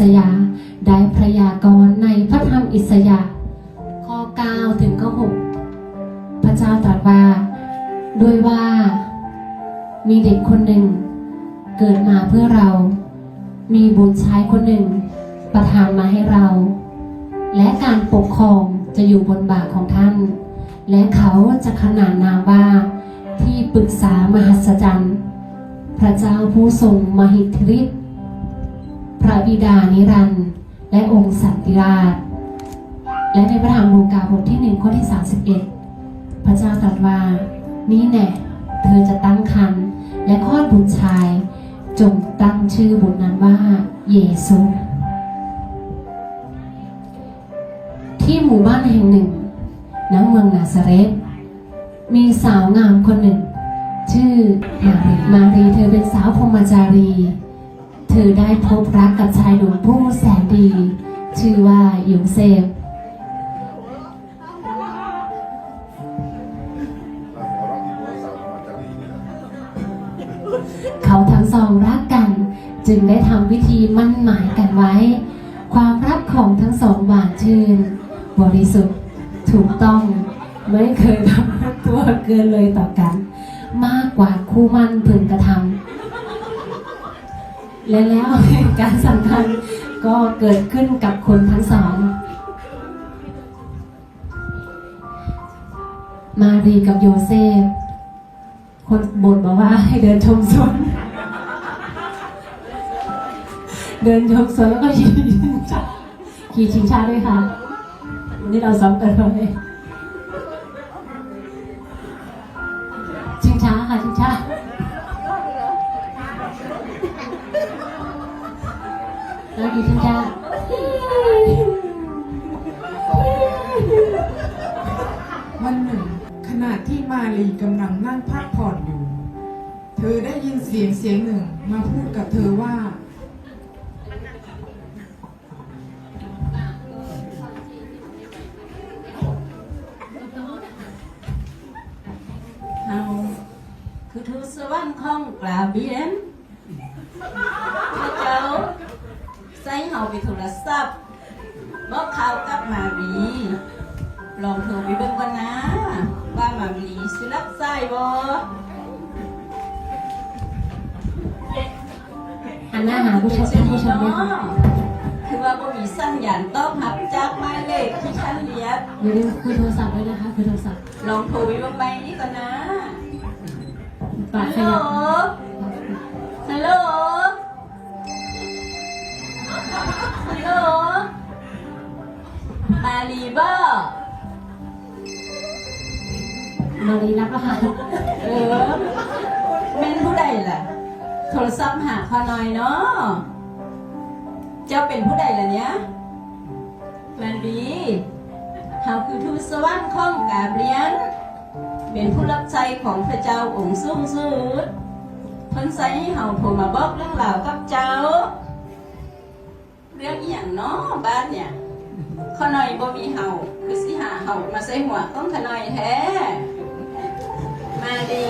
สยา ได้พระยากรในพระธรรมอิสยาห์ข้อ 9 ถึงข้อ 6 พระเจ้าตรัสว่า ด้วยว่ามีเด็กคนหนึ่ง เกิดมาเพื่อเรา มีบุตรชายคนหนึ่ง ประทานมาให้เรา และการปกครองจะอยู่บนบ่าของท่าน และเขาจะขนานนามว่าที่ปรึกษามหัศจรรย์ พระเจ้าผู้ทรงมหิทธิฤทธิ์ พระบิดานิรันดร์และองค์สันติราช และในพระธรรมลูกาบทที่หนึ่งข้อที่ 31 พระเจ้าตรัสว่า นี่แน่เธอจะตั้งครรภ์และคลอดบุตรชาย จงตั้งชื่อบุตรนั้นว่า เยซูที่หมู่บ้านแห่งหนึ่งณเมืองนาซาเรตมีสาวงามคนหนึ่ง ชื่อมารีมารีเธอเป็นสาวพรหมจารี อได้พบรักกับชายหนุ่มผู้แสนดี ชื่อว่ายูเซฟเขาทั้งสองรักกัน จึงได้ทำพิธีมั่นหมายกันไว้ ความรักของทั้งสองหวานชื่น บริสุทธิ์ถูกต้องไม่เคยทำตัวเกินเลยต่อกัน มากกว่าคู่มั่นพึงกระทำ และแล้วเหตุการณ์สำคัญก็เกิดขึ้นกับคนทั้งสอง มารีกับโยเซฟ คนบ่นมาว่าให้เดินชมสวนเดินชมสวนแล้วก็ขี่ชิงช้าขี่ชิงช้าด้วยค่ะ วันนี้เราซ้ำกันเลย แล้วขี่ชิงช้าวันหนึ่ง ขณะที่มาลีกำลังนั่งพักผ่อนอยู่ เธอได้ยินเสียงเสียงหนึ่งมาพูดกับเธอว่าเฮาคือทูตสวรรค์ของกราเบียน กข่าวกับมารีลองโทรไปเบิ่งก่อนนะ ว่ามารีสิรับสายบ่หันหน้าหาผู้ชมท่านผู้ชมด้วยค่ะคือว่าบ่มีสัญญาณตอบรับจากหมายเลขที่ฉันเรียกอย่าลืมคุยโทรศัพท์ด้วยนะคะคุยโทรศัพท์ลองโทรไปเบิ่งใบนี้ก่อนนะปาฮักลขโหลยับฮัลโหลฮัลโหล มาลีเบ่มารีรับแล้วค่ะเออแม่นผู้ใดล่ะ โทรศัพท์หาเขาน่อยเนาะเจ้าเป็นผู้ใดล่ะเนี่ยแมนบีเฮาคือทูตสวรรค์ของกาเบรียน เป็นผู้รับใช้ของพระเจ้าองค์สูงสุดเพิ่นใส่ให้เฮาโทรมาบอกเรื่องราวกับเจ้า เรื่องอย่างเนาะบ้านเนี่ย ขอหน่อยบ่มีเฮาคือสิหาเฮามาใส่หัวต้องขะหน่อยแท้ มาดี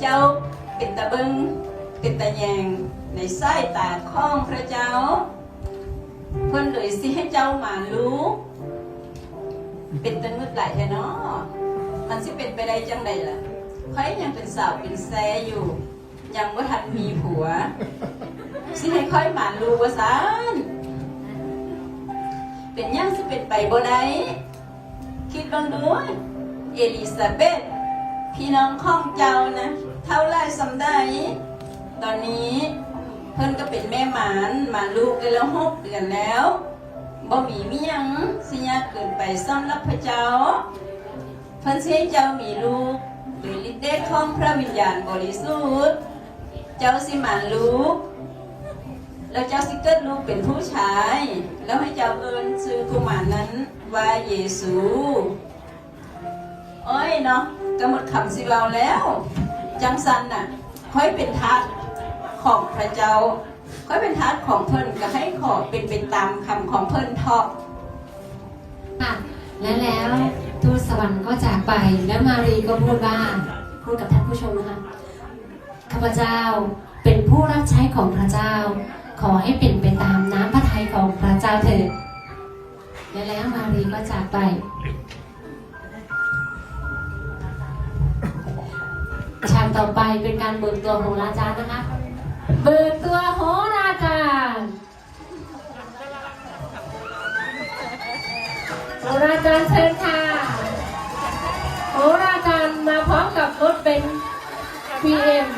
เจ้าเป็นตะบิงเป็นตะแยงในไสายตาข้องพระเจ้า เพิ่นเลยสิให้เจ้ามารู้ เป็นตะงึดหลายแท้เนาะมันสิเป็นไปได้จังใดล่ะใครยังเป็นสาวเป็นแซอยู่ ยังบ่ทันมีผัวสิให้ค่อยหมานรู้ว่าซาน เป็นยังสิเป็นไปบ่ได้คิดบังดูเอลิซาเบธพี่น้องข้องเจ้านะ เท่าไรสำได้ตอนนี้เพิ่นก็เป็นแม่หมานหมาลูกได้แล้วหกเดือนแล้วบ่มีเมียงสิยากเกินไปสำหรับพระเจ้า เพิ่นสิให้เจ้ามีลูกโดยฤทธิ์เดชของพระวิญญาณบริสุทธิ์ เจ้าสิหมานลูก แล้วเจ้าสิเกิดลูกเป็นผู้ชาย แล้วให้เจ้าเอิญชื่อกุมารนั้นว่าเยซูโอ้ยเนาะก็หมดคำสิเราแล้ว จังสันน่ะค่อยเป็นทาสของพระเจ้า ค่อยเป็นทาสของเพิ่นก็ให้ขอเป็นไปตามคำของเพิ่นเถาะค่ะและแล้วทูตสวรรค์ก็จากไปแล้วมารีก็พูดว่าพูดกับท่านผู้ชมนะคะข้าพเจ้าเป็นผู้รับใช้ของพระเจ้า ขอให้เป็นไปตามน้ำพระทัยของพระเจ้าเถิดและแล้วมารีก็จากไป ฉากต่อไปเป็นการเบิกตัวโหราจารย์นะคะ เบิกตัวโหราจารย์โหราจารย์เชิญค่ะโหราจารย์มาพร้อมกับรถเป็น BM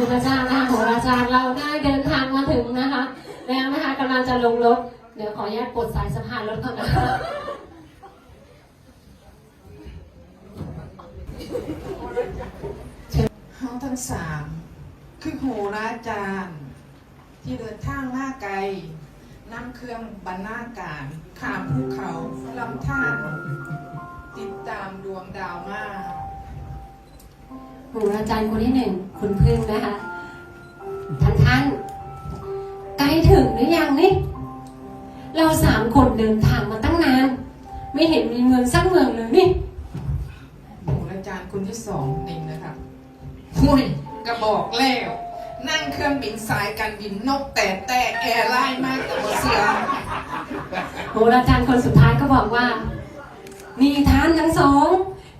คุณพระเจ้านะคะโหราจารย์เราได้เดินทางมาถึงนะคะ แล้วนะคะกำลังจะลงรถ เดี๋ยวขออนุญาตปลดสายสะพานรถก่อนนะคะเฮาทั้งสามคือโหราจารย์ ที่เดินทางมาไกลนำเครื่องบรรณาการข้ามภูเขาลำธารติดตามดวงดาวมาโหราจารย์คนที่หนึ่ง คุณพึ่งนะคะท่านท่านใกล้ถึงหรือยังนี่ เราสามคนเดินทางมาตั้งนาน ไม่เห็นมีเมืองสักเมืองเลยนี่โหราจารย์คนที่สองนิ่งนะครับหุยกระบอกแล้ว นั่งเครื่องบินสายการบินนกแต่แต่แอร์ไลน์มากกับเสือโหราจารย์คนสุดท้ายก็บอกว่านี่ท่านทั้งสอง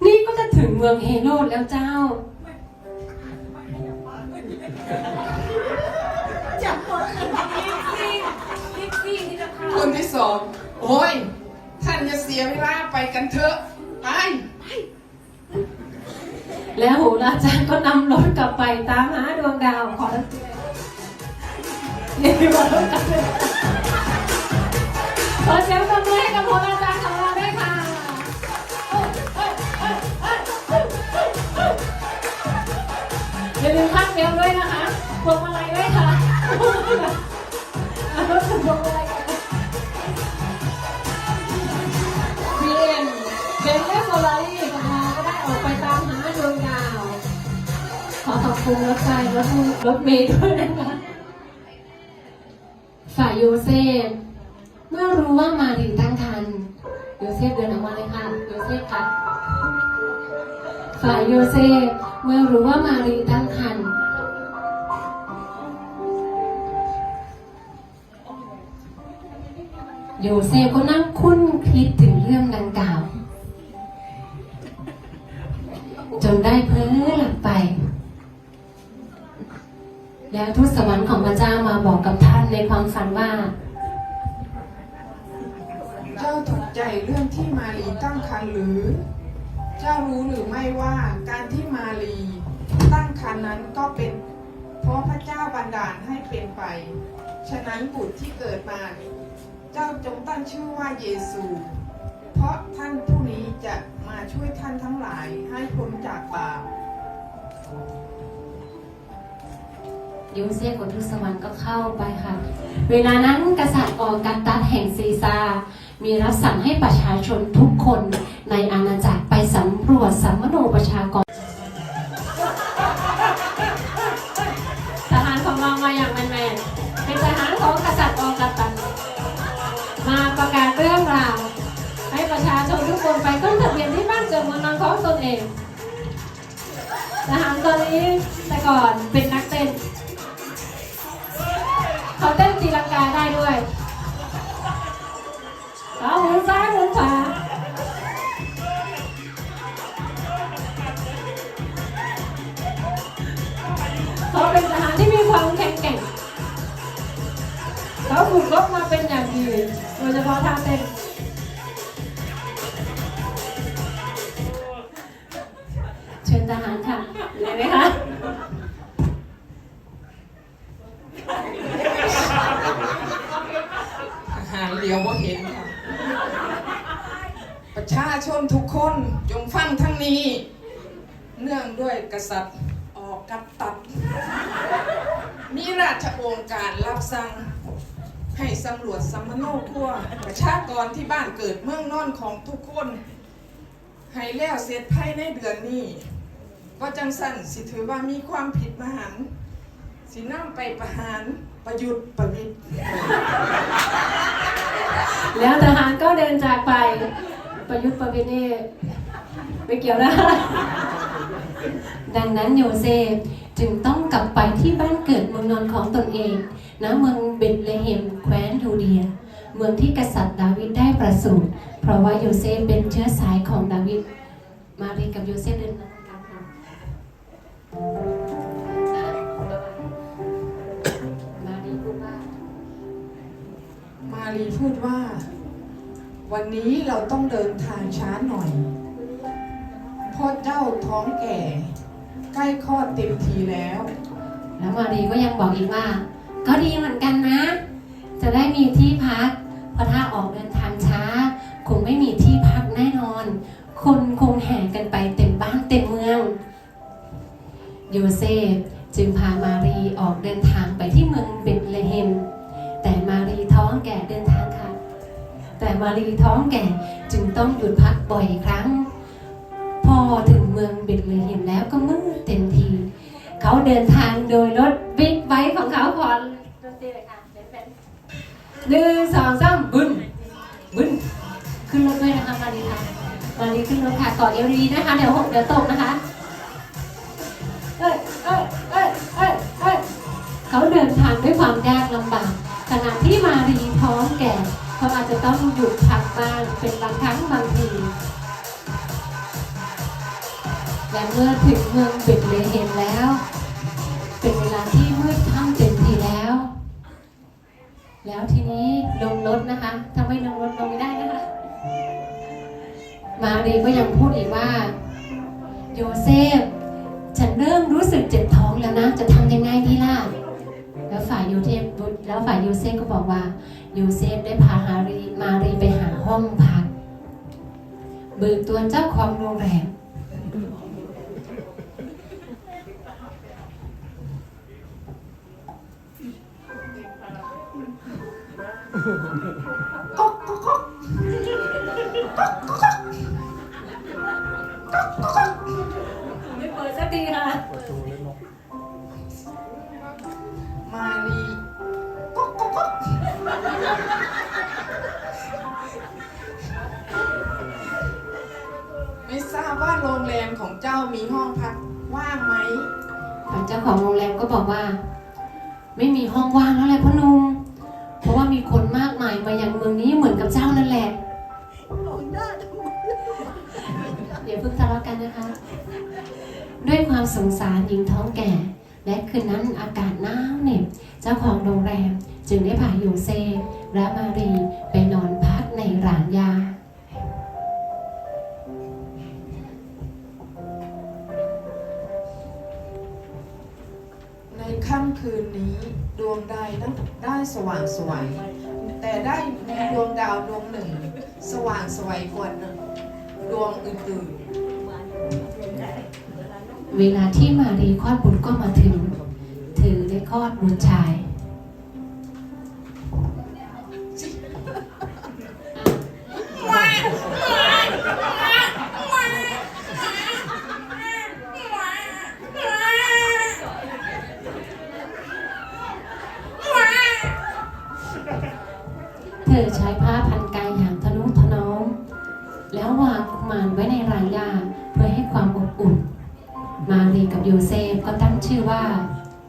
นี่ก็จะถึงเมืองเฮโรดแล้วเจ้า โอ้ย ท่านจะเสียเวลาไปกันเถอะ ไป แล้วโหราจารย์ก็นำรถกลับไปตามหาดวงดาวขอรับนี่บอกรถกลับเลยขอเสียงปรบมือให้กับโหราจารย์ของเราด้วยค่ะอย่าลืมข้างเบลด้วยนะคะพวงมาลัยด้วยค่ะรถพวงมาลัย องโซลารี่ของเราก็ได้ออกไปตามหาดวงดาว ขอขอบคุณรถไฟรถมือรถเมล์ด้วยนะคะฝ่ายโยเซฟ เมื่อรู้ว่ามารีตั้งครรภ์โยเซฟเดินออกมาเลยค่ะ โยเซฟค่ะ ฝ่ายโยเซฟ เมื่อรู้ว่ามารีตั้งครรภ์โยเซฟก็นั่งคุ้นคิดถึงเรื่องดังกล่าว นได้เพ้อหลับไป แล้วทูตสวรรค์ของพระเจ้ามาบอกกับท่านในความฝันว่า เจ้าถูกใจเรื่องที่มาลีตั้งครรภ์หรือ เจ้ารู้หรือไม่ว่าการที่มาลีตั้งครรภ์นั้นก็เป็นเพราะพระเจ้าบันดาลให้เป็นไป ฉะนั้นบุตรที่เกิดมา เจ้าจงตั้งชื่อว่าเยซู เพราะท่านผู้นี้จะ ช่วยท่านทั้งหลายให้พ้นจากบาป ยูเซฟกับทูตสวรรค์ก็เข้าไปค่ะ เวลานั้นกษัตริย์ออกัสตัสแห่งซีซามีรับสั่งให้ประชาชนทุกคนในอาณาจักรไปสำรวจสัมมโนประชากร องนเองทหารตัวนี้แต่ก่อนเป็นนักเต้นเขาเต้นตีลังกาได้ด้วยเอาหมุนซ้ายหมุนขวาเขาเป็นทหารที่มีความแข็งแกร่งเขาฝึกรบมาเป็นอย่างดีโดยเฉพาะท่าเต้น นื่องด้วยกษัตริย์ออกกับตัด มีราชองการรับสั่ง ให้สำรวจสัมโนครัวประชากรที่บ้านเกิดเมืองนอนของทุกคน ให้แล้วเสร็จภายในเดือนนี้ ก็จังสั่นสิถือว่ามีความผิดมหันสินำไปประหารประยุทธ์ประวิตรแล้วทหารก็เดินจากไปประยุทธ์ประวิตรนี่ไม่เกี่ยวนะ ดังนั้นโยเซฟจึงต้องกลับไปที่บ้านเกิดเมืองนอนของตนเองณเมืองเบธเลเฮมแคว้นทูเดีย เมืองที่กษัตริย์ดาวิดได้ประสูติเพราะว่าโยเซฟเป็นเชื้อสายของดาวิดมารีกับโยเซฟเดินทางกันค่ะมารีพูดว่ามารีพูดว่า วันนี้เราต้องเดินทางช้าหน่อย พ่อเจ้าท้องแก่ ใกล้คลอดเต็มทีแล้ว แล้วมารีก็ยังบอกอีกว่า ก็ดีเหมือนกันนะ จะได้มีที่พัก เพราะถ้าออกเดินทางช้า คงไม่มีที่พักแน่นอน คนคงแห่กันไปเต็มบ้านเต็มเมือง โยเซฟจึงพามารีออกเดินทางไปที่เมืองเบธเลเฮม แต่มารีท้องแก่เดินทางค่ะ แต่มารีท้องแก่จึงต้องหยุดพักบ่อยครั้ง ถึงเมืองเบธเลเฮมแล้วก็มืดเต็มที เขาเดินทางโดยรถบิ๊กไบค์ของเขาพอนดนตรีเลยค่ะเป็นๆหนึ่งสองสามบึ้นบึ้นขึ้นรถด้วยนะคะมารีค่ะมารีขึ้นรถค่ะกอดเอวดีๆนะคะเดี๋ยวหกเดี๋ยวตกนะคะเอ้ยเอ้ยเอ้ยเอ้ยเอ้ยเขาเดินทางด้วยความยากลำบากขณะที่มารีท้องแก่เขาอาจจะต้องหยุดพักบ้างเป็นบางครั้งบางที และเมื่อถึงเมืองเบธเลเฮมแล้ว เป็นเวลาที่มืดค่ำเต็มทีแล้ว แล้วทีนี้ลงรถนะคะถ้าไม่ลงรถลงไม่ได้นะคะ มารีก็ยังพูดอีกว่า โยเซฟ ฉันเริ่มรู้สึกเจ็บท้องแล้วนะ จะทำยังไงดีล่ะ แล้วฝ่ายโยเซฟแล้วฝ่ายโยเซฟก็บอกว่าโยเซฟได้พาฮารีมารีไปหาห้องพักเบิกตัวเจ้าของโรงแรม ก๊อกก๊อกก๊อกก๊อกก๊อกไม่เปิดสักทีค่ะมารีก๊อกก๊อกก๊อกไม่ทราบว่าโรงแรมของเจ้ามีห้องพักว่างไหม เจ้าของโรงแรมก็บอกว่า ไม่มีห้องว่างแล้วแหละพ่อหนุ่ม มากมายมายังเมืองนี้เหมือนกับเจ้านั่นแหละ เดี๋ยวเพิ่งทะเลาะกันนะคะ ด้วยความสงสารหญิงท้องแก่ และคืนนั้นอากาศหนาวเหน็บเจ้าของโรงแรมจึงได้พาโยเซฟและมารีไปนอนพักในร้านยาในค่ำคืนนี้ดวงใดนั้นได้สว่างสวย แต่ได้มีดวงดาวดวงหนึ่ง สว่างสวยกว่าหนึ่งดวงอื่นๆ เวลาที่มารีคลอดบุตรก็มาถึง ถือได้คลอดบุตรชาย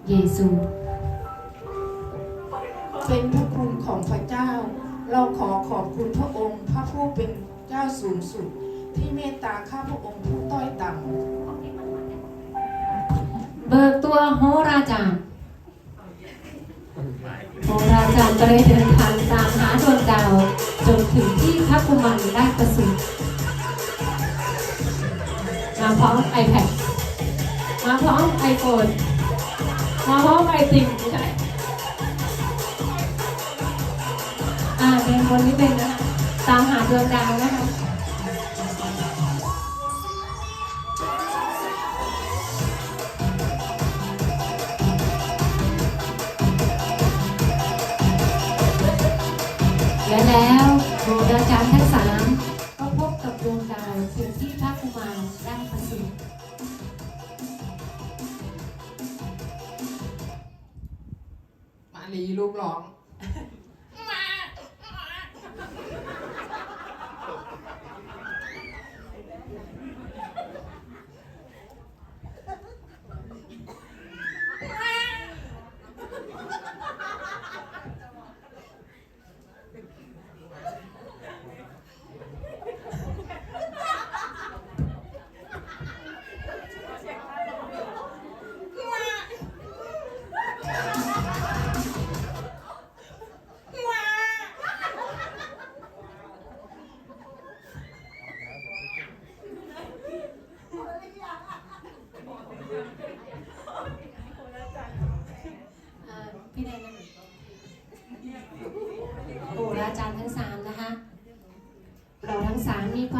เซฟก็ตั้งชื่อว่าเยซูๆเป็นพระคุณของพระเจ้า เราขอขอบคุณพระองค์ พระผู้เป็นเจ้าสูงสุด ที่เมตตาข้าพระองค์ผู้ต้อยต่ำเบิกตัวโหราจารย์โหราจารย์ก็ได้เดินทางตามหาดวงดาวจนถึงที่พระกุมารได้ประสูติมาพร้อม iPad มาพร้อม iPhone มาพร้อมไอติมใช่อ่าเป็นคนนี้เป็นนะคะตามหาดวงดาวนะคะและแล้วโบราจารย์ทั้งสาม ลีลูกร้อง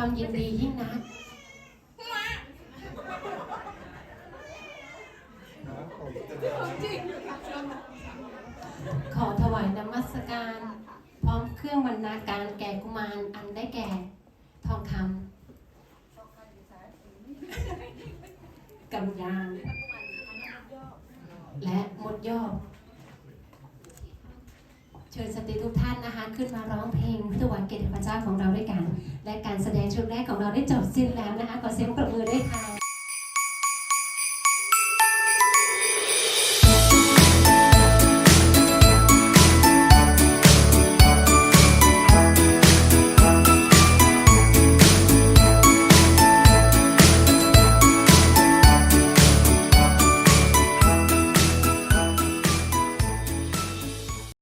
ามมีความยินดียิ่งนักขอถวายนมัสการ พร้อมเครื่องบรรณาการแก่กุมารอันได้แก่ทองคำกำยานและหมดยอก เชิญสตรีทุกท่านนะคะขึ้นมาร้องเพลงถวายเกียรติพระเจ้าของเราด้วยกัน และการแสดงชุดแรกของเราได้จบสิ้นแล้วนะคะขอเสียงปรบมือด้วยค่ะ